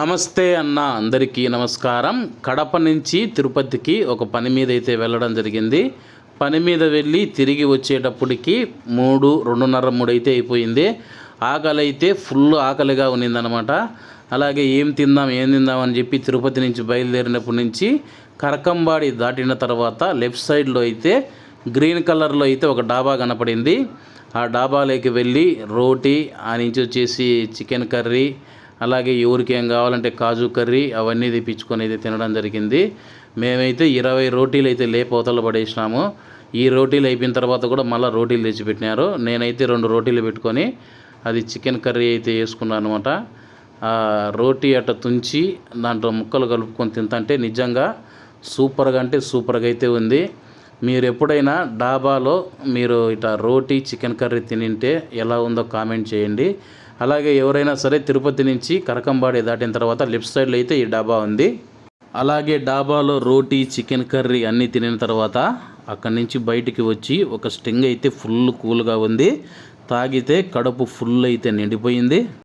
నమస్తే అన్న అందరికీ నమస్కారం. కడప నుంచి తిరుపతికి ఒక పని మీద అయితే వెళ్ళడం జరిగింది. పని మీద వెళ్ళి తిరిగి వచ్చేటప్పటికి మూడు రెండున్నర మూడు అయితే అయిపోయింది. ఆకలి అయితే ఫుల్ ఆకలిగా ఉన్నిందనమాట. అలాగే ఏం తిందాం ఏం తిందాం అని చెప్పి తిరుపతి నుంచి బయలుదేరినప్పటి నుంచి కరకంబాడి దాటిన తర్వాత లెఫ్ట్ సైడ్లో అయితే గ్రీన్ కలర్లో అయితే ఒక డాబా కనపడింది. ఆ డాబాలోకి వెళ్ళి రోటీ ఆ నుంచి వచ్చేసి చికెన్ కర్రీ అలాగే ఎవరికి ఏం కావాలంటే కాజు కర్రీ అవన్నీ తెప్పించుకొని అయితే తినడం జరిగింది. మేమైతే ఇరవై రోటీలు అయితే లేపోతలు పడేసినాము. ఈ రోటీలు అయిపోయిన తర్వాత కూడా మళ్ళీ రోటీలు తెచ్చిపెట్టినారు. నేనైతే రెండు రోటీలు పెట్టుకొని అది చికెన్ కర్రీ అయితే వేసుకున్నాను అనమాట రోటీ అట్ట తుంచి దాంట్లో ముక్కలు కలుపుకొని తింటుంటే నిజంగా సూపర్గా అంటే సూపర్గా అయితే ఉంది. మీరు ఎప్పుడైనా డాబాలో మీరు ఇట్లా రోటీ చికెన్ కర్రీ తినింటే ఎలా ఉందో కామెంట్ చేయండి. అలాగే ఎవరైనా సరే తిరుపతి నుంచి కరకంబాడి దాటిన తర్వాత లెఫ్ట్ సైడ్లో అయితే ఈ డాబా ఉంది. అలాగే డాబాలో రోటీ చికెన్ కర్రీ అన్నీ తినిన తర్వాత అక్కడి నుంచి బయటికి వచ్చి ఒక స్టింగ్ అయితే ఫుల్ కూల్గా ఉంది. తాగితే కడుపు ఫుల్ అయితే నిండిపోయింది.